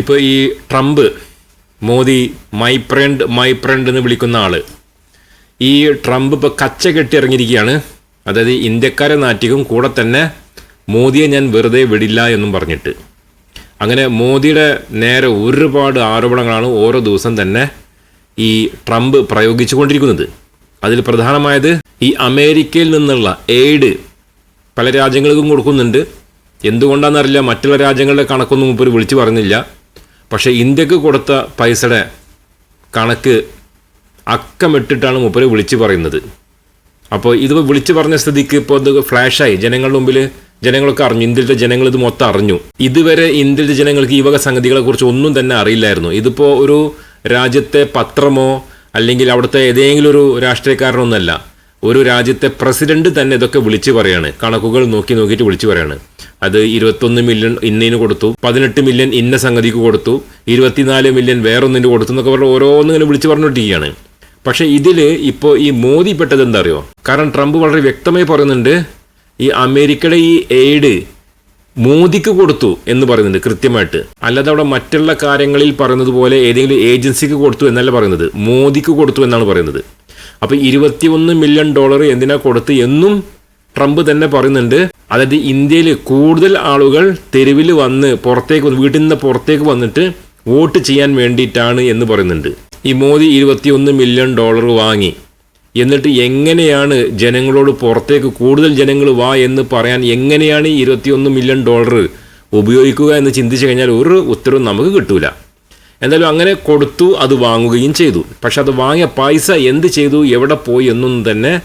ഇപ്പോൾ ഈ Trump Modi my friend my friend എന്ന് വിളിക്കുന്ന ആൾ. ഈ ട്രംപ് ഇപ്പോൾ കച്ച കെട്ടി ഇറങ്ങിയിരിക്കുകയാണ് അതായത് ഇന്ത്യക്കാരെ നാറ്റിക്കും കൂടെ തന്നെ മോദിയെ ഞാൻ വെറുതെ വിടില്ല എന്നും പറഞ്ഞിട്ട്. അങ്ങനെ മോദിയുടെ നേരെ ഒരുപാട് ആരോപണങ്ങളാണ് ഓരോ ദിവസം തന്നെ ഈ ട്രംപ് പ്രയോഗിച്ചുകൊണ്ടിരിക്കുന്നത്. അതിൽ പ്രധാനമായത് ഈ അമേരിക്കയിൽ നിന്നുള്ള എയ്ഡ് പല രാജ്യങ്ങൾക്കും കൊടുക്കുന്നുണ്ട്. എന്തുകൊണ്ടാണെന്നറിയില്ല. മറ്റുള്ള രാജ്യങ്ങളുടെ കണക്കൊന്നും മുമ്പ് വിളിച്ചു പറഞ്ഞില്ല പക്ഷേ ഇന്ത്യയ്ക്ക് കൊടുത്ത പൈസയുടെ കണക്ക് അക്കമിട്ടിട്ടാണ് മൂപ്പര് വിളിച്ചു പറയുന്നത്. അപ്പോൾ ഇത് വിളിച്ചു പറഞ്ഞ സ്ഥിതിക്ക് ഇപ്പോൾ ഇത് ഫ്ലാഷായി. ജനങ്ങളുടെ മുമ്പിൽ ജനങ്ങളൊക്കെ അറിഞ്ഞു. ഇന്ത്യയിലെ ജനങ്ങൾ ഇത് മൊത്തം അറിഞ്ഞു. ഇതുവരെ ഇന്ത്യയിലെ ജനങ്ങൾക്ക് ഈ വക സംഗതികളെ കുറിച്ച് ഒന്നും തന്നെ അറിയില്ലായിരുന്നു. ഇതിപ്പോൾ ഒരു രാജ്യത്തെ പത്രമോ അല്ലെങ്കിൽ അവിടുത്തെ ഏതെങ്കിലും ഒരു രാഷ്ട്രീയക്കാരനൊന്നല്ല. ഒരു രാജ്യത്തെ പ്രസിഡന്റ് തന്നെ ഇതൊക്കെ വിളിച്ചു പറയാണ്. കണക്കുകൾ നോക്കി നോക്കിയിട്ട് വിളിച്ചു പറയാണ്. അത് ഇരുപത്തൊന്ന് മില്യൺ ഇന്നതിന് കൊടുത്തു. പതിനെട്ട് മില്യൺ ഇന്ന സംഗതിക്ക് കൊടുത്തു. ഇരുപത്തിനാല് മില്യൺ വേറൊന്നിന് കൊടുത്തു എന്നൊക്കെ പറഞ്ഞ് ഓരോന്നിങ്ങനെ വിളിച്ചു പറഞ്ഞുകൊണ്ടിരിക്കുകയാണ്. പക്ഷേ ഇതിൽ ഇപ്പോൾ ഈ മോദി പെട്ടത് എന്താ അറിയോ കാരണം ട്രംപ് വളരെ വ്യക്തമായി പറയുന്നുണ്ട് ഈ അമേരിക്കയുടെ ഈ എയ്ഡ് മോദിക്ക് കൊടുത്തു എന്ന് പറയുന്നുണ്ട് കൃത്യമായിട്ട്. അല്ലാതെ അവിടെ മറ്റുള്ള കാര്യങ്ങളിൽ പറയുന്നത് പോലെ ഏതെങ്കിലും ഏജൻസിക്ക് കൊടുത്തു എന്നല്ല പറയുന്നത്. മോദിക്ക് കൊടുത്തു എന്നാണ് പറയുന്നത്. അപ്പോൾ ഇരുപത്തിയൊന്ന് മില്യൺ ഡോളർ എന്തിനാ കൊടുത്ത് എന്നും ട്രംപ് തന്നെ പറയുന്നുണ്ട് അതായത് ഇന്ത്യയിൽ കൂടുതൽ ആളുകൾ തെരുവിൽ വന്ന് പുറത്തേക്ക് വീട്ടിൽ നിന്ന് പുറത്തേക്ക് വന്നിട്ട് വോട്ട് ചെയ്യാൻ വേണ്ടിയിട്ടാണ് എന്ന് പറയുന്നുണ്ട്. ഈ മോദി ഇരുപത്തിയൊന്ന് മില്യൺ ഡോളർ വാങ്ങി. എന്നിട്ട് എങ്ങനെയാണ് ജനങ്ങളോട് പുറത്തേക്ക് കൂടുതൽ ജനങ്ങൾ വാ എന്ന് പറയാൻ എങ്ങനെയാണ് ഈ ഇരുപത്തിയൊന്ന് മില്യൺ ഡോളർ ഉപയോഗിക്കുക എന്ന് ചിന്തിച്ചു കഴിഞ്ഞാൽ ഒരു ഉത്തരവും നമുക്ക് കിട്ടൂല. എന്തായാലും അങ്ങനെ കൊടുത്തു അത് വാങ്ങുകയും ചെയ്തു. പക്ഷെ അത് വാങ്ങിയ പൈസ എന്ത് ചെയ്തു എവിടെ പോയി എന്നൊന്നും തന്നെ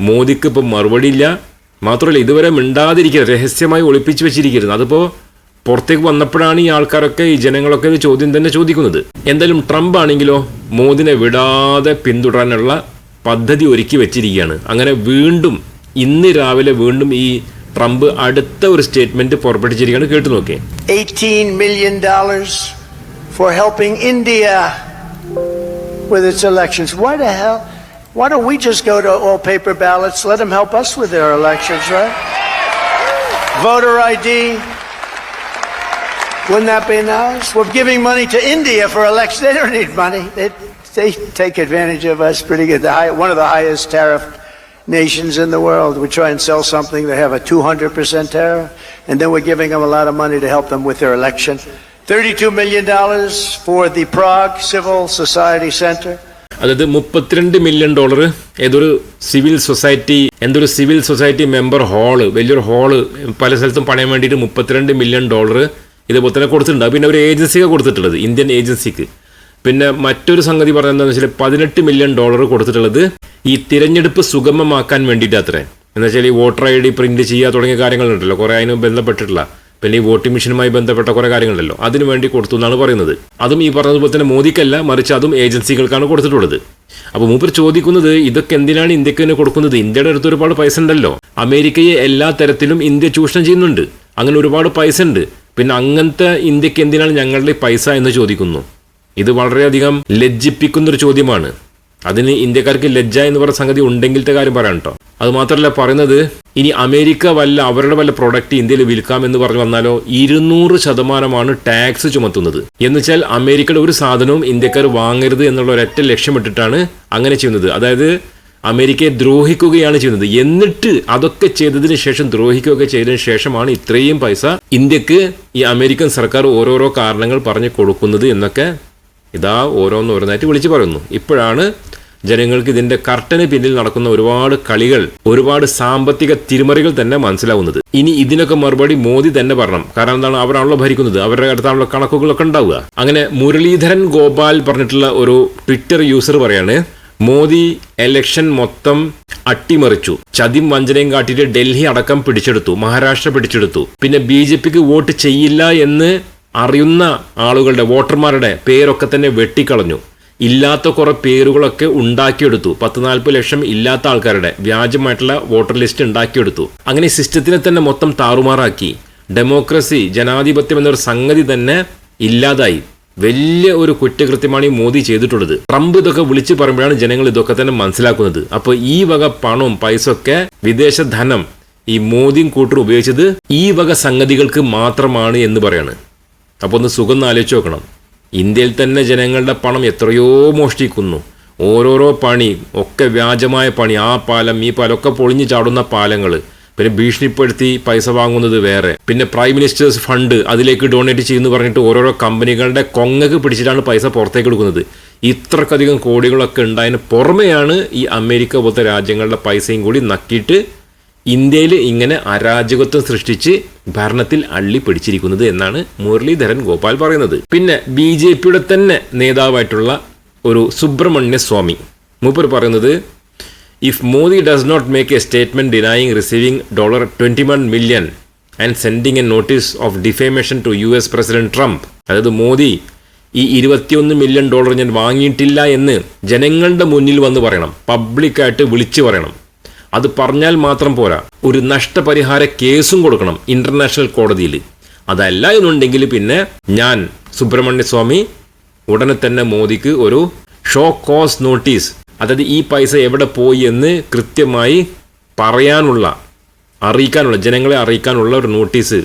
മോദിക്ക് ഇപ്പം മറുപടിയില്ല മാത്രമല്ല ഇതുവരെ മിണ്ടാതിരിക്കരുത്. രഹസ്യമായി ഒളിപ്പിച്ചു വെച്ചിരിക്കരുത്. അതിപ്പോൾ പുറത്തേക്ക് വന്നപ്പോഴാണ് ഈ ആൾക്കാരൊക്കെ ഈ ജനങ്ങളൊക്കെ ഒരു ചോദ്യം തന്നെ ചോദിക്കുന്നത്. എന്തായാലും ട്രംപ് ആണെങ്കിലോ മോദിനെ വിടാതെ പിന്തുടരാനുള്ള പദ്ധതി ഒരുക്കി വെച്ചിരിക്കുകയാണ്. അങ്ങനെ വീണ്ടും ഇന്ന് രാവിലെ വീണ്ടും ഈ ട്രംപ് അടുത്ത ഒരു സ്റ്റേറ്റ്മെന്റ് പുറപ്പെടുവിച്ചിരിക്കുകയാണ്. കേട്ടു നോക്കേ. $18 million for helping India with its elections. Why the hell? Why don't we just go to all paper ballots? Let them help us with their elections, right? Voter ID. Wouldn't that be nice? We're giving money to India for elections. They don't need money. They, they take advantage of us pretty good. High, one of the highest tariff nations in the world. We try and sell something, they have a 200% tariff, and then we're giving them a lot of money to help them with their election. $32 million for the Prague Civil Society Center. അതായത് മുപ്പത്തിരണ്ട് million dollar ഏതൊരു civil society എന്തൊരു civil society member hall വലിയൊരു hall പല സ്ഥലത്തും പണയാൻ വേണ്ടിയിട്ട് മുപ്പത്തിരണ്ട് million dollar ഇതുപോലെ തന്നെ കൊടുത്തിട്ടുണ്ട്. പിന്നെ ഒരു ഏജൻസിക്ക് കൊടുത്തിട്ടുള്ളത് ഇന്ത്യൻ ഏജൻസിക്ക് പിന്നെ മറ്റൊരു സംഗതി എന്താണെന്ന് വെച്ചാൽ പതിനെട്ട് മില്യൺ ഡോളർ കൊടുത്തിട്ടുള്ളത് ഈ തിരഞ്ഞെടുപ്പ് സുഗമമാക്കാൻ വേണ്ടിയിട്ട് അത്രേ എന്ന് വെച്ചാൽ ഈ വോട്ടർ ഐ ഡി പ്രിന്റ് ചെയ്യുക തുടങ്ങിയ കാര്യങ്ങളുണ്ടല്ലോ കുറേ അതിന് ബന്ധപ്പെട്ടിട്ടുള്ള. പിന്നെ ഈ വോട്ടിംഗ് മെഷീനുമായി ബന്ധപ്പെട്ട കുറേ കാര്യങ്ങളുണ്ടല്ലോ. അതിനു വേണ്ടി കൊടുത്തു എന്നാണ് പറയുന്നത്. അതും ഈ പറഞ്ഞതുപോലെ തന്നെ മോദിക്കല്ല മറിച്ച് അതും ഏജൻസികൾക്കാണ് കൊടുത്തിട്ടുള്ളത്. അപ്പോൾ മൂപ്പർ ചോദിക്കുന്നത് ഇതൊക്കെ എന്തിനാണ് ഇന്ത്യയ്ക്ക് തന്നെ കൊടുക്കുന്നത്? ഇന്ത്യയുടെ അടുത്ത് ഒരുപാട് പൈസ ഉണ്ടല്ലോ. അമേരിക്കയെ എല്ലാ തരത്തിലും ഇന്ത്യ ചൂഷണം ചെയ്യുന്നുണ്ട്. അങ്ങനെ ഒരുപാട് പൈസ ഉണ്ട്. പിന്നെ അങ്ങനത്തെ ഇന്ത്യയ്ക്ക് എന്തിനാണ് ഞങ്ങളുടെ പൈസ എന്ന് ചോദിക്കുന്നു? ഇത് വളരെയധികം ലജ്ജിപ്പിക്കുന്ന ഒരു ചോദ്യമാണ്. അതിന് ഇന്ത്യക്കാർക്ക് ലജ്ജ എന്ന് പറയുന്ന സംഗതി ഉണ്ടെങ്കിലത്തെ കാര്യം പറയാം കേട്ടോ. അത് മാത്രമല്ല പറയുന്നത് ഇനി അമേരിക്ക വല്ല അവരുടെ വല്ല പ്രൊഡക്റ്റ് ഇന്ത്യയിൽ വിൽക്കാം എന്ന് പറഞ്ഞു വന്നാലോ ഇരുന്നൂറ് ശതമാനമാണ് ടാക്സ് ചുമത്തുന്നത്. എന്നുവെച്ചാൽ അമേരിക്കയുടെ ഒരു സാധനവും ഇന്ത്യക്കാർ വാങ്ങരുത് എന്നുള്ള ഒരൊറ്റ ലക്ഷ്യമിട്ടിട്ടാണ് അങ്ങനെ ചെയ്യുന്നത്. അതായത് അമേരിക്കയെ ദ്രോഹിക്കുകയാണ് ചെയ്യുന്നത്. എന്നിട്ട് അതൊക്കെ ചെയ്തതിന് ശേഷം ദ്രോഹിക്കുകയൊക്കെ ചെയ്തതിന് ശേഷമാണ് ഇത്രയും പൈസ ഇന്ത്യയ്ക്ക് ഈ അമേരിക്കൻ സർക്കാർ ഓരോരോ കാരണങ്ങൾ പറഞ്ഞു കൊടുക്കുന്നത് എന്നൊക്കെ ഇതാ ഓരോന്നോരോന്നായിട്ട് വിളിച്ചു പറയുന്നു. ഇപ്പോഴാണ് ജനങ്ങൾക്ക് ഇതിന്റെ കർട്ടന് പിന്നിൽ നടക്കുന്ന ഒരുപാട് കളികൾ ഒരുപാട് സാമ്പത്തിക തിരിമറികൾ തന്നെ മനസ്സിലാവുന്നത്. ഇനി ഇതിനൊക്കെ മറുപടി മോദി തന്നെ പറയണം. കാരണം എന്താണ്? അവരാണല്ലോ ഭരിക്കുന്നത്. അവരുടെ അടുത്താണല്ലോ കണക്കുകളൊക്കെ ഉണ്ടാവുക. അങ്ങനെ മുരളീധരൻ ഗോപാൽ പറഞ്ഞിട്ടുള്ള ഒരു ട്വിറ്റർ യൂസർ പറയാണ് മോദി എലക്ഷൻ മൊത്തം അട്ടിമറിച്ചു. ചതിയും വഞ്ചനയും കാട്ടിയിട്ട് ഡൽഹി അടക്കം പിടിച്ചെടുത്തു. മഹാരാഷ്ട്ര പിടിച്ചെടുത്തു. പിന്നെ ബി ജെ പിക്ക് വോട്ട് ചെയ്യില്ല എന്ന് അറിയുന്ന ആളുകളുടെ വോട്ടർമാരുടെ പേരൊക്കെ തന്നെ വെട്ടിക്കളഞ്ഞു. ഇല്ലാത്ത കുറെ പേരുകളൊക്കെ ഉണ്ടാക്കിയെടുത്തു. പത്ത് നാൽപ്പത് ലക്ഷം ഇല്ലാത്ത ആൾക്കാരുടെ വ്യാജമായിട്ടുള്ള വോട്ടർ ലിസ്റ്റ് ഉണ്ടാക്കിയെടുത്തു. അങ്ങനെ സിസ്റ്റത്തിനെ തന്നെ മൊത്തം താറുമാറാക്കി. ഡെമോക്രസി ജനാധിപത്യം എന്നൊരു സംഗതി തന്നെ ഇല്ലാതായി. വലിയ ഒരു കുറ്റകൃത്യമാണ് ഈ മോദി ചെയ്തിട്ടുള്ളത്. ട്രംപ് ഇതൊക്കെ വിളിച്ചു പറയുമ്പോഴാണ് ജനങ്ങൾ ഇതൊക്കെ തന്നെ മനസ്സിലാക്കുന്നത്. അപ്പോൾ ഈ വക പണവും പൈസ ഒക്കെ വിദേശ ധനം ഈ മോദിയും കൂട്ടർ ഉപയോഗിച്ചത് ഈ വക സംഗതികൾക്ക് മാത്രമാണ് എന്ന് പറയാണ്. അപ്പോൾ ഒന്ന് സുഖം ആലോചിച്ച് നോക്കണം. ഇന്ത്യയിൽ തന്നെ ജനങ്ങളുടെ പണം എത്രയോ മോഷ്ടിക്കുന്നു. ഓരോരോ പണി ഒക്കെ വ്യാജമായ പണി. ആ പാലം ഈ പാലം ഒക്കെ പൊളിഞ്ഞു ചാടുന്ന പാലങ്ങൾ. പിന്നെ ഭീഷണിപ്പെടുത്തി പൈസ വാങ്ങുന്നത് വേറെ. പിന്നെ പ്രൈം മിനിസ്റ്റേഴ്സ് ഫണ്ട് അതിലേക്ക് ഡൊണേറ്റ് ചെയ്യുന്നു പറഞ്ഞിട്ട് ഓരോരോ കമ്പനികളുടെ കൊങ്ങക്ക് പിടിച്ചിട്ടാണ് പൈസ പുറത്തേക്ക് എടുക്കുന്നത് ഇത്രക്കധികം കോടികളൊക്കെ ഉണ്ടായതിന് പുറമെയാണ് ഈ അമേരിക്ക പോലത്തെ രാജ്യങ്ങളുടെ പൈസയും കൂടി നക്കിയിട്ട് ഇന്ത്യയിൽ ഇങ്ങനെ അരാജകത്വം സൃഷ്ടിച്ച് ഭരണത്തിൽ അള്ളി പിടിച്ചിരിക്കുന്നത് എന്നാണ് മുരളീധരൻ ഗോപാൽ പറയുന്നത്. പിന്നെ ബി ജെ പിയുടെ തന്നെ നേതാവായിട്ടുള്ള ഒരു സുബ്രഹ്മണ്യ സ്വാമി. മൂപ്പർ പറയുന്നത് if Modi does not make a statement denying receiving dollar twenty one million and sending a notice of defamation to U S president Trump അതായത് മോദി ഈ ഇരുപത്തിയൊന്ന് മില്യൺ ഡോളർ ഞാൻ വാങ്ങിയിട്ടില്ല എന്ന് ജനങ്ങളുടെ മുന്നിൽ വന്ന് പറയണം. പബ്ലിക്കായിട്ട് വിളിച്ചു പറയണം. അത് പറഞ്ഞാൽ മാത്രം പോരാ. ഒരു നഷ്ടപരിഹാര കേസും കൊടുക്കണം ഇന്റർനാഷണൽ കോടതിയിൽ. അതല്ല എന്നുണ്ടെങ്കിൽ പിന്നെ ഞാൻ സുബ്രഹ്മണ്യസ്വാമി ഉടനെ തന്നെ മോദിക്ക് ഒരു ഷോ കോസ് നോട്ടീസ് അതായത് ഈ പൈസ എവിടെ പോയി എന്ന് കൃത്യമായി പറയാനുള്ള അറിയിക്കാനുള്ള ജനങ്ങളെ അറിയിക്കാനുള്ള ഒരു നോട്ടീസ്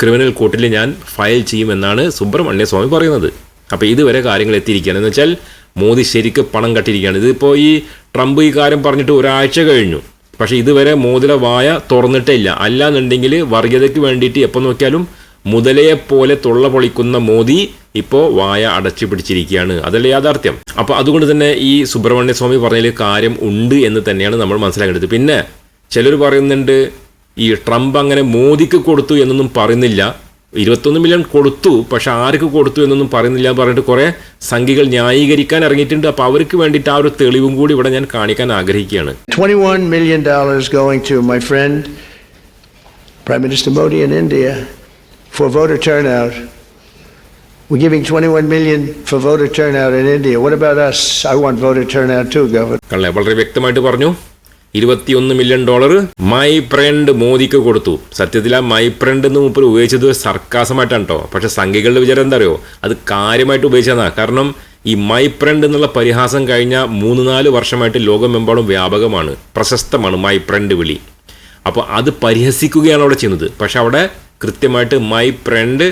ക്രിമിനൽ കോർട്ടിൽ ഞാൻ ഫയൽ ചെയ്യുമെന്നാണ് സുബ്രഹ്മണ്യ സ്വാമി പറയുന്നത്. അപ്പോൾ ഇതുവരെ കാര്യങ്ങൾ എത്തിയിരിക്കുകയാണ്. എന്ന് വെച്ചാൽ മോദി ശരിക്ക് പണം കട്ടിരിക്കുകയാണ് ഇതിപ്പോൾ ഈ ട്രംപ് ഈ കാര്യം പറഞ്ഞിട്ട് ഒരാഴ്ച കഴിഞ്ഞു. പക്ഷേ ഇതുവരെ മോദിയുടെ വായ തുറന്നിട്ടേ ഇല്ല അല്ലാന്നുണ്ടെങ്കിൽ വർഗീയതയ്ക്ക് വേണ്ടിയിട്ട് എപ്പോൾ നോക്കിയാലും മുതലയെ പോലെ തൊള്ള പൊളിക്കുന്ന മോദി ഇപ്പോൾ വായ അടച്ചു പിടിച്ചിരിക്കുകയാണ്. അതല്ല യാഥാർത്ഥ്യം? അപ്പോൾ അതുകൊണ്ട് തന്നെ ഈ സുബ്രഹ്മണ്യ സ്വാമി പറഞ്ഞതിൽ കാര്യം ഉണ്ട് എന്ന് തന്നെയാണ് നമ്മൾ മനസ്സിലാക്കേണ്ടത്. പിന്നെ ചിലർ പറയുന്നുണ്ട് ഈ ട്രംപ് അങ്ങനെ മോദിക്ക് കൊടുത്തു എന്നൊന്നും പറയുന്നില്ല. ഇരുപത്തൊന്ന് മില്യൺ കൊടുത്തു പക്ഷെ ആർക്ക് കൊടുത്തു എന്നൊന്നും പറയുന്നില്ല എന്ന് പറഞ്ഞിട്ട് കുറേ സംഖ്യകൾ ന്യായീകരിക്കാൻ ഇറങ്ങിയിട്ടുണ്ട് അപ്പോൾ അവർക്ക് വേണ്ടിയിട്ട് ആ ഒരു തെളിവും കൂടി ഇവിടെ ഞാൻ കാണിക്കാൻ ആഗ്രഹിക്കുകയാണ് $21 million going to my friend, Prime Minister Modi in India, for voter turnout. We're giving 21 million for voter turnout in India. What about us? I want voter turnout too, Governor. വളരെ വ്യക്തമായിട്ട് പറഞ്ഞു ഇരുപത്തിയൊന്ന് മില്യൺ ഡോളർ മൈ ഫ്രണ്ട് മോദിക്ക് കൊടുത്തു. സത്യത്തിൽ ആ my friend എന്ന് മുപ്പിൽ ഉപയോഗിച്ചത് സർക്കാസമായിട്ടാണ് കേട്ടോ പക്ഷെ സംഖ്യകളുടെ വിചാരം എന്താ അറിയോ അത് കാര്യമായിട്ട് ഉപയോഗിച്ചതാ. കാരണം ഈ മൈ ഫ്രണ്ട് എന്നുള്ള പരിഹാസം കഴിഞ്ഞ മൂന്ന് നാല് വർഷമായിട്ട് ലോകമെമ്പാടും വ്യാപകമാണ്. പ്രശസ്തമാണ് മൈ ഫ്രണ്ട് വിളി. അപ്പോൾ അത് പരിഹസിക്കുകയാണ് അവിടെ ചെയ്യുന്നത്. പക്ഷെ അവിടെ കൃത്യമായിട്ട് മൈ ഫ്രണ്ട്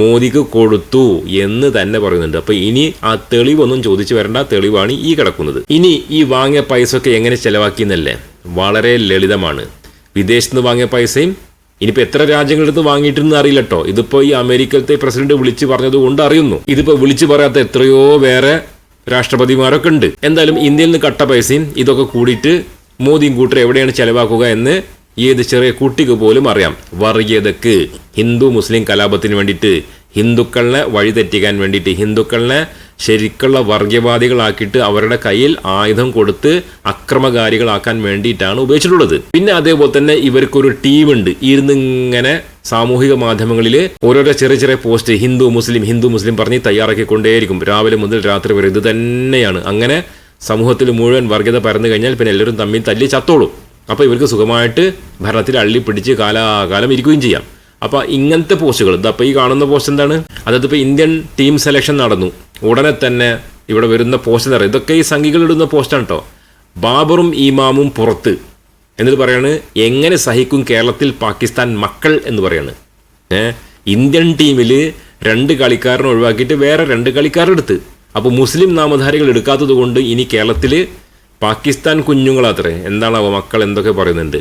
മോദിക്ക് കൊടുത്തു എന്ന് തന്നെ പറയുന്നുണ്ട്. അപ്പോൾ ഇനി ആ തെളിവൊന്നും ചോദിച്ചു വരേണ്ട. തെളിവാണ് ഈ കിടക്കുന്നത്. ഇനി ഈ വാങ്ങിയ പൈസ ഒക്കെ എങ്ങനെ ചെലവാക്കിയെന്നല്ലേ? വളരെ ലളിതമാണ്. വിദേശത്ത് നിന്ന് വാങ്ങിയ പൈസയും ഇനിയിപ്പോൾ എത്ര രാജ്യങ്ങളെടുത്ത് വാങ്ങിയിട്ടെന്ന് അറിയില്ല കേട്ടോ ഇതിപ്പോൾ ഈ അമേരിക്കത്തെ പ്രസിഡന്റ് വിളിച്ചു പറഞ്ഞത് കൊണ്ട് അറിയുന്നു. ഇതിപ്പോൾ വിളിച്ചു പറയാത്ത എത്രയോ വേറെ രാഷ്ട്രപതിമാരൊക്കെ ഉണ്ട്. എന്തായാലും ഇന്ത്യയിൽ നിന്ന് കട്ട പൈസയും ഇതൊക്കെ കൂടിയിട്ട് മോദിയും കൂട്ടർ എവിടെയാണ് ചെലവാക്കുക എന്ന് ഏത് ചെറിയ കുട്ടിക്ക് പോലും അറിയാം. വർഗീയതക്ക് ഹിന്ദു മുസ്ലിം കലാപത്തിന് വേണ്ടിയിട്ട് ഹിന്ദുക്കളെ വഴിതെറ്റിക്കാൻ വേണ്ടിയിട്ട് ഹിന്ദുക്കളെ ശരിക്കുള്ള വർഗീയവാദികളാക്കിയിട്ട് അവരുടെ കയ്യിൽ ആയുധം കൊടുത്ത് അക്രമകാരികളാക്കാൻ വേണ്ടിയിട്ടാണ് ഉപയോഗിച്ചിട്ടുള്ളത്. പിന്നെ അതേപോലെ തന്നെ ഇവർക്കൊരു ടീമുണ്ട് ഇരുന്നിങ്ങനെ സാമൂഹിക മാധ്യമങ്ങളിൽ ഓരോരോ ചെറിയ ചെറിയ പോസ്റ്റ് ഹിന്ദു മുസ്ലിം ഹിന്ദു മുസ്ലിം പറഞ്ഞ് തയ്യാറാക്കിക്കൊണ്ടേയിരിക്കും. രാവിലെ മുതൽ രാത്രി വരെ ഇത് തന്നെയാണ്. അങ്ങനെ സമൂഹത്തിൽ മുഴുവൻ വർഗീയത പരന്നു കഴിഞ്ഞാൽ പിന്നെ എല്ലാവരും തമ്മിൽ തല്ലി ചത്തോളും. അപ്പോൾ ഇവർക്ക് സുഖമായിട്ട് ഭരണത്തിൽ അള്ളി പിടിച്ച് കാലാകാലം ഇരിക്കുകയും ചെയ്യാം. അപ്പോൾ ഇങ്ങനത്തെ പോസ്റ്റുകൾ അപ്പോൾ ഈ കാണുന്ന പോസ്റ്റ് എന്താണ്? അതായത് ഇപ്പോൾ ഇന്ത്യൻ ടീം സെലക്ഷൻ നടന്നു. ഉടനെ തന്നെ ഇവിടെ വരുന്ന പോസ്റ്റ് എന്ന് പറയുന്നത് ഇതൊക്കെ ഈ സംഘികൾ ഇടുന്ന പോസ്റ്റാണ് കേട്ടോ ബാബറും ഇമാമും പുറത്ത് എന്നിട്ട് പറയാണ് എങ്ങനെ സഹിക്കും കേരളത്തിൽ പാകിസ്ഥാൻ മക്കൾ എന്ന് പറയാണ്. ഇന്ത്യൻ ടീമിൽ രണ്ട് കളിക്കാരനെ ഒഴിവാക്കിയിട്ട് വേറെ രണ്ട് കളിക്കാരെടുത്ത് അപ്പോൾ മുസ്ലിം നാമധാരികൾ എടുക്കാത്തത് കൊണ്ട് ഇനി കേരളത്തിൽ പാകിസ്ഥാൻ കുഞ്ഞുങ്ങളാത്രേ എന്താണാവോ മക്കൾ എന്തൊക്കെ പറയുന്നുണ്ട്.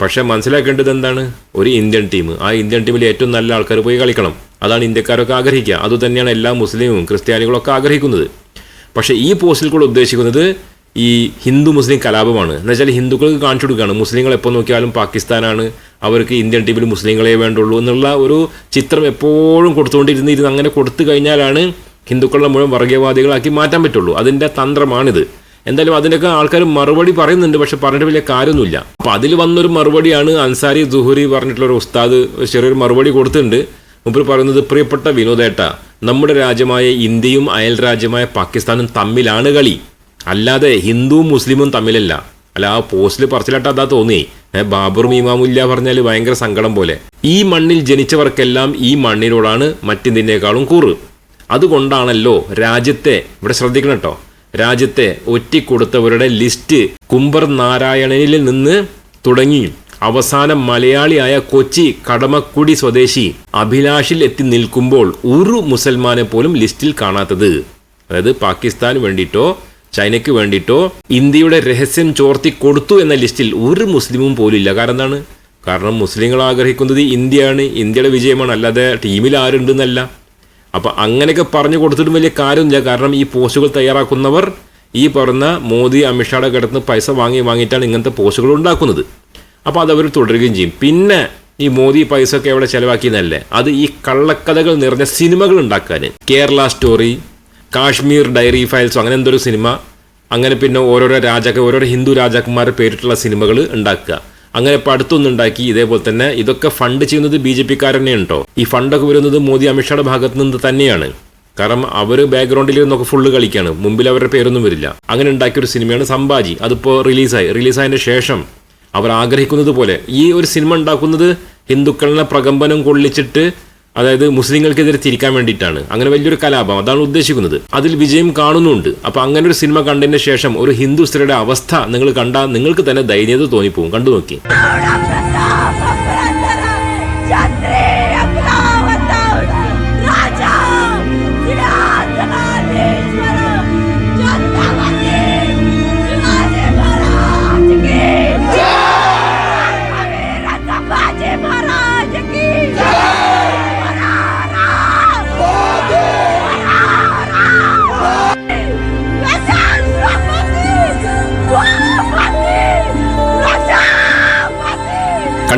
പക്ഷേ മനസ്സിലാക്കേണ്ടത് എന്താണ്? ഒരു ഇന്ത്യൻ ടീം ആ ഇന്ത്യൻ ടീമിൽ ഏറ്റവും നല്ല ആൾക്കാർ പോയി കളിക്കണം. അതാണ് ഇന്ത്യക്കാരൊക്കെ ആഗ്രഹിക്കുക. അതുതന്നെയാണ് എല്ലാ മുസ്ലിമും ക്രിസ്ത്യാനികളൊക്കെ ആഗ്രഹിക്കുന്നത്. പക്ഷേ ഈ പോസ്റ്റിൽ കൂടെ ഉദ്ദേശിക്കുന്നത് ഈ ഹിന്ദു മുസ്ലിം കലാപമാണ്. എന്ന് വെച്ചാൽ ഹിന്ദുക്കൾക്ക് കാണിച്ചു കൊടുക്കുകയാണ്. മുസ്ലിങ്ങൾ എപ്പോൾ നോക്കിയാലും പാകിസ്ഥാനാണ്. അവർക്ക് ഇന്ത്യൻ ടീമിൽ മുസ്ലിങ്ങളെ വേണ്ടുള്ളൂ എന്നുള്ള ഒരു ചിത്രം എപ്പോഴും കൊടുത്തുകൊണ്ടിരുന്ന് ഇരുന്ന് അങ്ങനെ കൊടുത്തു കഴിഞ്ഞാലാണ് ഹിന്ദുക്കളുടെ മുഴുവൻ വർഗീയവാദികളാക്കി മാറ്റാൻ പറ്റുള്ളൂ. അതിന്റെ തന്ത്രമാണിത്. എന്തായാലും അതിനൊക്കെ ആൾക്കാർ മറുപടി പറയുന്നുണ്ട് പക്ഷെ പറഞ്ഞിട്ട് വലിയ കാര്യമൊന്നുമില്ല. അപ്പോൾ അതിൽ വന്നൊരു മറുപടിയാണ് അൻസാരി ജുഹുരി പറഞ്ഞിട്ടുള്ള ഒരു ഉസ്താദ് ചെറിയൊരു മറുപടി കൊടുത്തിട്ടുണ്ട്. മുമ്പ് പറയുന്നത് പ്രിയപ്പെട്ട വിനോദേട്ട നമ്മുടെ രാജ്യമായ ഇന്ത്യയും അയൽ രാജ്യമായ പാകിസ്ഥാനും തമ്മിലാണ് കളി. അല്ലാതെ ഹിന്ദുവും മുസ്ലിമും തമ്മിലല്ല. അല്ല ആ പോസ്റ്റിൽ പറച്ചിലായിട്ട് അതാ തോന്നി ബാബറും ഇമാമുല്ല പറഞ്ഞാൽ ഭയങ്കര സങ്കടം പോലെ. ഈ മണ്ണിൽ ജനിച്ചവർക്കെല്ലാം ഈ മണ്ണിനോടാണ് മറ്റെന്തിനേക്കാളും കൂറ്. അതുകൊണ്ടാണല്ലോ രാജ്യത്തെ ഇവിടെ ശ്രദ്ധിക്കണം കേട്ടോ രാജ്യത്തെ ഒറ്റിക്കൊടുത്തവരുടെ ലിസ്റ്റ് കുംബർ നാരായണനിൽ നിന്ന് തുടങ്ങി അവസാനം മലയാളിയായ കൊച്ചി കടമക്കുടി സ്വദേശി അഭിലാഷിൽ എത്തി നിൽക്കുമ്പോൾ ഒരു മുസൽമാനെ പോലും ലിസ്റ്റിൽ കാണാത്തത്. അതായത് പാകിസ്ഥാന് വേണ്ടിയിട്ടോ ചൈനയ്ക്ക് വേണ്ടിയിട്ടോ ഇന്ത്യയുടെ രഹസ്യം ചോർത്തി കൊടുത്തു എന്ന ലിസ്റ്റിൽ ഒരു മുസ്ലിമും പോലും ഇല്ല. കാരണം എന്താണ്? കാരണം മുസ്ലിങ്ങൾ ആഗ്രഹിക്കുന്നത് ഇന്ത്യയാണ്. ഇന്ത്യയുടെ വിജയമാണ്. അല്ലാതെ ടീമിൽ ആരുണ്ടെന്നല്ല. അപ്പൊ അങ്ങനെയൊക്കെ പറഞ്ഞു കൊടുത്തിട്ടും വലിയ കാര്യമൊന്നുമില്ല കാരണം ഈ പോസ്റ്റുകൾ തയ്യാറാക്കുന്നവർ ഈ പറഞ്ഞ മോദി അമിത്ഷായുടെ കിടന്ന് പൈസ വാങ്ങി വാങ്ങിയിട്ടാണ് ഇങ്ങനത്തെ പോസ്റ്റുകൾ ഉണ്ടാക്കുന്നത്. അപ്പോൾ അതവർ തുടരുകയും ചെയ്യും. പിന്നെ ഈ മോദി പൈസ ഒക്കെ എവിടെ ചിലവാക്കിയെന്നല്ലേ? അത് ഈ കള്ളക്കഥകൾ നിറഞ്ഞ സിനിമകൾ ഉണ്ടാക്കാൻ. Kerala story Kashmir diary files അങ്ങനെ എന്തൊരു സിനിമ. അങ്ങനെ പിന്നെ ഓരോരോ രാജാക്ക ഓരോരോ ഹിന്ദു രാജാക്കന്മാരെ പേരിട്ടുള്ള സിനിമകൾ ഉണ്ടാക്കുക. അങ്ങനെ ഇപ്പോൾ ഇതേപോലെ തന്നെ ഇതൊക്കെ ഫണ്ട് ചെയ്യുന്നത് ബി ജെ ഉണ്ടോ ഈ ഫണ്ടൊക്കെ വരുന്നത് മോദി അമിത്ഷായുടെ ഭാഗത്ത് നിന്ന് തന്നെയാണ്. കാരണം അവർ ബാക്ക്ഗ്രൗണ്ടിൽ നിന്നൊക്കെ ഫുള്ള് കളിക്കുകയാണ് മുമ്പിൽ അവരുടെ പേരൊന്നും വരില്ല. അങ്ങനെ ഉണ്ടാക്കിയ ഒരു സിനിമയാണ് സംഭാജി. അതിപ്പോൾ റിലീസായി റിലീസായതിന് ശേഷം അവർ ആഗ്രഹിക്കുന്നത് പോലെ ഈ ഒരു സിനിമ ഉണ്ടാക്കുന്നത് ഹിന്ദുക്കളിനെ പ്രകമ്പനം കൊള്ളിച്ചിട്ട് അതായത് മുസ്ലിങ്ങൾക്കെതിരെ തിരിക്കാൻ വേണ്ടിയിട്ടാണ്. അങ്ങനെ വലിയൊരു കലാപം. അതാണ് ഉദ്ദേശിക്കുന്നത്. അതിൽ വിജയം കാണുന്നുണ്ട്. അപ്പൊ അങ്ങനെ ഒരു സിനിമ കണ്ടതിന് ശേഷം ഒരു ഹിന്ദു സ്ത്രീയുടെ അവസ്ഥ നിങ്ങൾ കണ്ടാൽ നിങ്ങൾക്ക് തന്നെ ദൈന്യത തോന്നിപ്പോവും. കണ്ടു നോക്കി.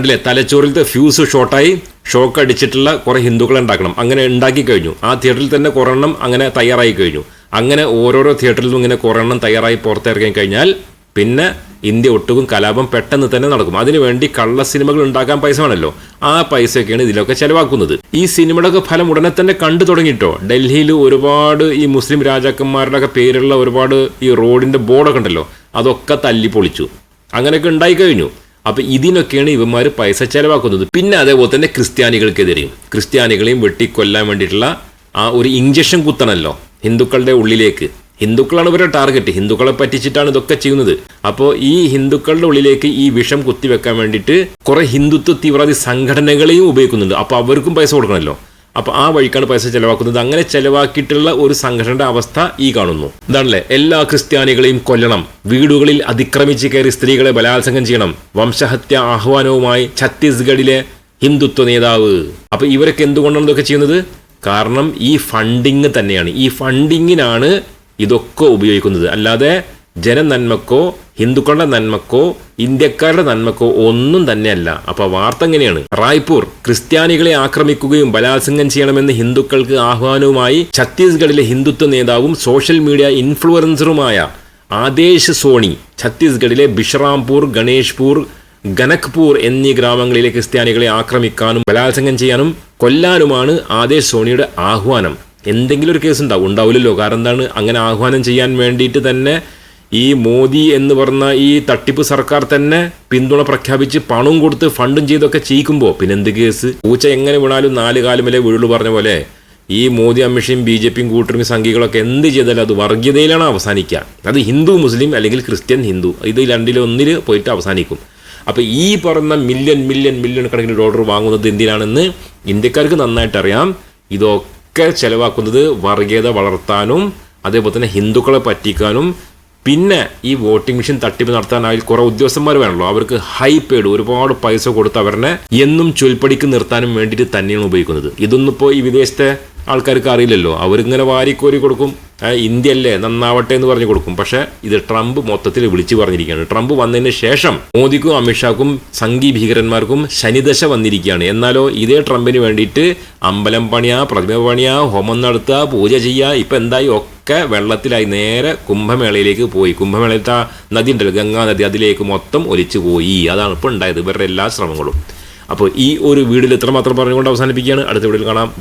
കണ്ടില്ലേ തലച്ചോറിലത്തെ ഫ്യൂസ് ഷോർട്ടായി ഷോക്ക് അടിച്ചിട്ടുള്ള കുറേ ഹിന്ദുക്കളെ ഉണ്ടാക്കണം. അങ്ങനെ ഉണ്ടാക്കി കഴിഞ്ഞു. ആ തിയേറ്ററിൽ തന്നെ കുറെ എണ്ണം അങ്ങനെ തയ്യാറായി കഴിഞ്ഞു. അങ്ങനെ ഓരോരോ തിയേറ്ററിലും ഇങ്ങനെ കുറെ എണ്ണം തയ്യാറായി പുറത്തിറങ്ങി കഴിഞ്ഞാൽ പിന്നെ ഇന്ത്യ ഒട്ടുക്കും കലാപം പെട്ടെന്ന് തന്നെ നടക്കും. അതിനുവേണ്ടി കള്ള സിനിമകൾ ഉണ്ടാക്കാൻ പൈസ വേണമല്ലോ ആ പൈസയൊക്കെയാണ് ഇതിലൊക്കെ ചെലവാക്കുന്നത്. ഈ സിനിമയുടെയൊക്കെ ഫലം ഉടനെ തന്നെ കണ്ടു തുടങ്ങിയിട്ടോ ഡൽഹിയിൽ ഒരുപാട് ഈ മുസ്ലിം രാജാക്കന്മാരുടെ ഒക്കെ പേരുള്ള ഒരുപാട് ഈ റോഡിന്റെ ബോർഡൊക്കെ ഉണ്ടല്ലോ അതൊക്കെ തല്ലി പൊളിച്ചു അങ്ങനെയൊക്കെ ഉണ്ടായി കഴിഞ്ഞു. അപ്പൊ ഇതിനൊക്കെയാണ് ഇവന്മാർ പൈസ ചെലവാക്കുന്നത്. പിന്നെ അതേപോലെ തന്നെ ക്രിസ്ത്യാനികൾക്കെതിരെയും. ക്രിസ്ത്യാനികളെയും വെട്ടിക്കൊല്ലാൻ വേണ്ടിയിട്ടുള്ള ആ ഒരു ഇഞ്ചക്ഷൻ കുത്തണല്ലോ ഹിന്ദുക്കളുടെ ഉള്ളിലേക്ക്. ഹിന്ദുക്കളാണ് ഇവരുടെ ടാർഗറ്റ് ഹിന്ദുക്കളെ പറ്റിച്ചിട്ടാണ് ഇതൊക്കെ ചെയ്യുന്നത്. അപ്പോൾ ഈ ഹിന്ദുക്കളുടെ ഉള്ളിലേക്ക് ഈ വിഷം കുത്തിവെക്കാൻ വേണ്ടിയിട്ട് കുറെ ഹിന്ദുത്വ തീവ്രവാദി സംഘടനകളെയും ഉപയോഗിക്കുന്നുണ്ട്. അപ്പോൾ അവർക്കും പൈസ കൊടുക്കണമല്ലോ അപ്പൊ ആ വഴിക്കാണ് പൈസ ചെലവാക്കുന്നത്. അങ്ങനെ ചെലവാക്കിയിട്ടുള്ള ഒരു സംഘടനയുടെ അവസ്ഥ ഈ കാണുന്നു. എന്താണല്ലേ എല്ലാ ക്രിസ്ത്യാനികളെയും കൊല്ലണം. വീടുകളിൽ അതിക്രമിച്ച് കയറി സ്ത്രീകളെ ബലാത്സംഗം ചെയ്യണം. വംശഹത്യ ആഹ്വാനവുമായി ഛത്തീസ്ഗഡിലെ ഹിന്ദുത്വ നേതാവ്. അപ്പൊ ഇവരൊക്കെ എന്തുകൊണ്ടാണ് ഇതൊക്കെ ചെയ്യുന്നത്? കാരണം ഈ ഫണ്ടിങ് തന്നെയാണ്. ഈ ഫണ്ടിങ്ങിനാണ് ഇതൊക്കെ ഉപയോഗിക്കുന്നത്. അല്ലാതെ ജനനന്മക്കോ ഹിന്ദുക്കളുടെ നന്മക്കോ ഇന്ത്യക്കാരുടെ നന്മക്കോ ഒന്നും തന്നെയല്ല. അപ്പൊ വാർത്ത എങ്ങനെയാണ്? റായ്പൂർ ക്രിസ്ത്യാനികളെ ആക്രമിക്കുകയും ബലാത്സംഗം ചെയ്യണമെന്ന് ഹിന്ദുക്കൾക്ക് ആഹ്വാനവുമായി ഛത്തീസ്ഗഡിലെ ഹിന്ദുത്വ നേതാവും സോഷ്യൽ മീഡിയ ഇൻഫ്ലുവൻസറുമായ ആദേശ് സോണി ഛത്തീസ്ഗഡിലെ ബിഷ്റാംപൂർ ഗണേഷ്പൂർ ഗനക്പൂർ എന്നീ ഗ്രാമങ്ങളിലെ ക്രിസ്ത്യാനികളെ ആക്രമിക്കാനും ബലാത്സംഗം ചെയ്യാനും കൊല്ലാനുമാണ് ആദേശ് സോണിയുടെ ആഹ്വാനം. എന്തെങ്കിലും ഒരു കേസ് ഉണ്ടാവും ഉണ്ടാവില്ലല്ലോ. കാരണം എന്താണ്? അങ്ങനെ ആഹ്വാനം ചെയ്യാൻ വേണ്ടിയിട്ട് തന്നെ ഈ മോദി എന്ന് പറഞ്ഞ ഈ തട്ടിപ്പ് സർക്കാർ തന്നെ പിന്തുണ പ്രഖ്യാപിച്ച് പണവും കൊടുത്ത് ഫണ്ടും ചെയ്തൊക്കെ ചെയ്യിക്കുമ്പോൾ പിന്നെ എന്ത് കേസ്? പൂച്ച എങ്ങനെ വീണാലും നാല് കാലുമല്ലേ വീഴുള്ളൂ പറഞ്ഞ പോലെ ഈ മോദി അമിഷയും ബി ജെ പിയും കൂട്ടരും സംഘികളൊക്കെ എന്ത് ചെയ്താലും അത് വർഗീയതയിലാണ് അവസാനിക്കുക. അത് ഹിന്ദു മുസ്ലിം അല്ലെങ്കിൽ ക്രിസ്ത്യൻ ഹിന്ദു. ഇത് രണ്ടിലൊന്നിൽ പോയിട്ട് അവസാനിക്കും. അപ്പോൾ ഈ പറഞ്ഞ മില്യൺ മില്യൺ മില്യൺ കണക്കിന് ഡോളർ വാങ്ങുന്നത് എന്തിനാണെന്ന് ഇന്ത്യക്കാർക്ക് നന്നായിട്ട് അറിയാം. ഇതൊക്കെ ചിലവാക്കുന്നത് വർഗീയത വളർത്താനും അതേപോലെ തന്നെ ഹിന്ദുക്കളെ പറ്റിക്കാനും പിന്നെ ഈ വോട്ടിംഗ് മെഷീൻ തട്ടിപ്പ് നടത്താൻ അതിൽ കുറെ ഉദ്യോഗസ്ഥന്മാർ വേണമല്ലോ അവർക്ക് ഹൈ പെയ്ഡ് ഒരുപാട് പൈസ കൊടുത്ത് അവരെ എന്നും ചൊൽപ്പടിക്ക് നിർത്താനും വേണ്ടിയിട്ട് തന്നെയാണ് ഉപയോഗിക്കുന്നത്. ഇതൊന്നും ഇപ്പോൾ ഈ വിദേശത്തെ ആൾക്കാർക്ക് അറിയില്ലല്ലോ. അവരിങ്ങനെ വാരിക്കോരി കൊടുക്കും. ഇന്ത്യ അല്ലേ നന്നാവട്ടെ എന്ന് പറഞ്ഞു കൊടുക്കും. പക്ഷേ ഇത് ട്രംപ് മൊത്തത്തിൽ വിളിച്ചു പറഞ്ഞിരിക്കുകയാണ്. ട്രംപ് വന്നതിന് ശേഷം മോദിക്കും അമിത്ഷാക്കും സംഘി ഭീകരന്മാർക്കും ശനിദശ വന്നിരിക്കുകയാണ്. എന്നാലോ ഇതേ ട്രംപിന് വേണ്ടിയിട്ട് അമ്പലം പണിയാ പ്രതിമ പണിയാ ഹോമം നടത്തുക പൂജ ചെയ്യുക ഇപ്പം എന്തായി? ഒക്കെ വെള്ളത്തിലായി നേരെ കുംഭമേളയിലേക്ക് പോയി. കുംഭമേളയിലത്തെ ആ നദി ഉണ്ടല്ലോ ഗംഗാ നദി അതിലേക്ക് മൊത്തം ഒലിച്ചു പോയി. അതാണ് ഇപ്പോൾ ഉണ്ടായത് ഇവരുടെ എല്ലാ ശ്രമങ്ങളും. അപ്പോൾ ഈ ഒരു വീടിൽ ഇത്രമാത്രം പറഞ്ഞുകൊണ്ട് അവസാനിപ്പിക്കുകയാണ്. അടുത്ത വീടിൽ കാണാം.